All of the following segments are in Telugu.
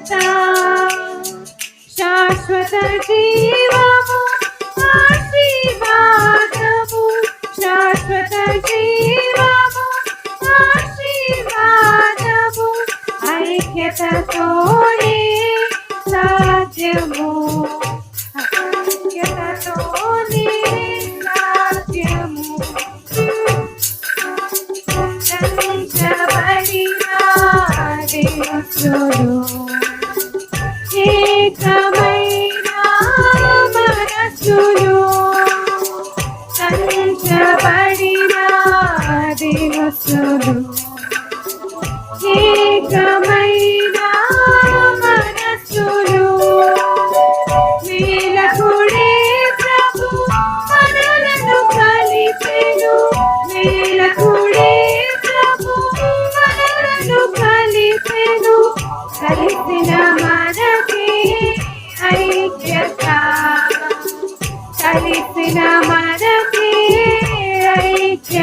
ఐక్యత శాశ్వత జీవము ఆశీర్వాదము శాశ్వత జీవము ఆశీర్వాదము ఐక్యతతోనే సాధ్యము ఐక్యతతోనే సాధ్యము సంచబడిన దివసులు ఏకమైన మనసులు మేలకుడే ప్రభు మనలను కలిపెను. మేలకుడే ప్రభు మనలను కలిపెను. కలిసిన మనకి ఐక్యత. కలిసిన మన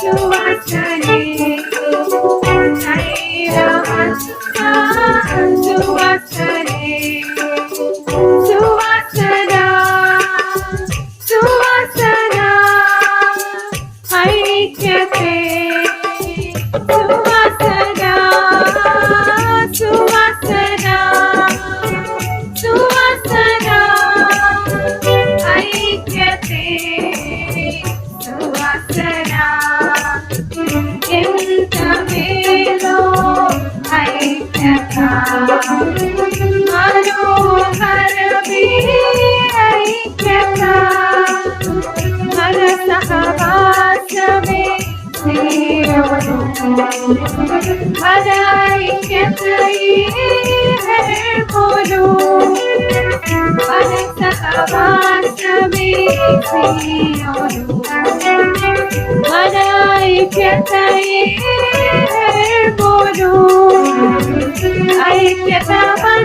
Suasana بداي كتير قلوب بدك تخبر سبيتي قلوب بداي كتير قلوب أي كتابا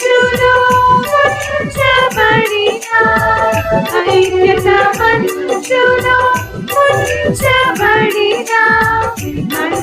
جنوب جبرينا أي كتابا جنوب جبرينا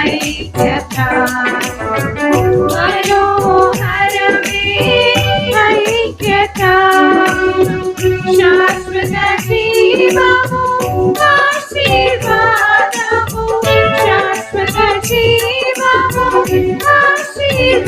ऐक्यता मनोहरमे ऐक्यता शाश्वतजीवमु आशीर्वादमु शाश्वतजीवमु आशीर्वादमु